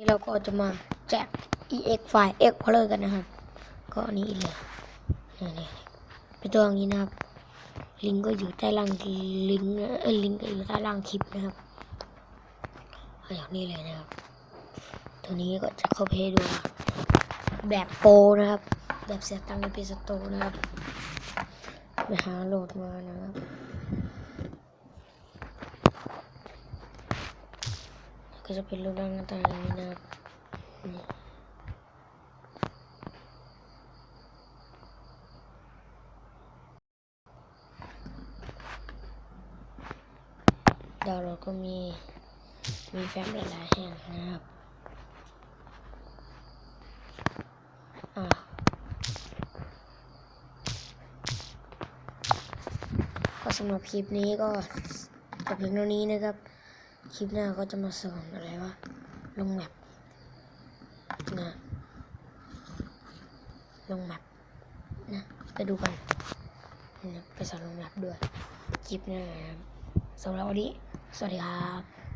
นี่เราก็จะมาแจก ex ไฟล์ x color กันนะครับ ก็อันนี้เลยนี่นี่เป็นตัวอย่างนี้นะครับ ลิงก์ก็อยู่ใต้ล่างลิงก์เอ้ยลิงก์ก็อยู่ใต้ล่างคลิปนะครับเอาอย่างนี้เลยนะครับ ตัวนี้ก็จะเข้าเพจดูแบบโปรนะครับ แบบเสียตังค์ในเพจสโตร์นะครับไปหาโหลดมานะครับ ก็จะเป็นรูปร่างหน้าตาอย่างนี้นะครับนี่ดาวน์โหลดก็มีมีแฟ้มหลายๆแห่งนะครับอ่าก็สำหรับคลิปนี้ก็จบเพียงเท่านี้นะครับ คลิปหน้าก็จะมาสอนอะไรว่าลงแมปนะลงแมปนะไปดูกันนะไปสอนลงแมปด้วยคลิปหน้าสำหรับวันนี้สวัสดีครับ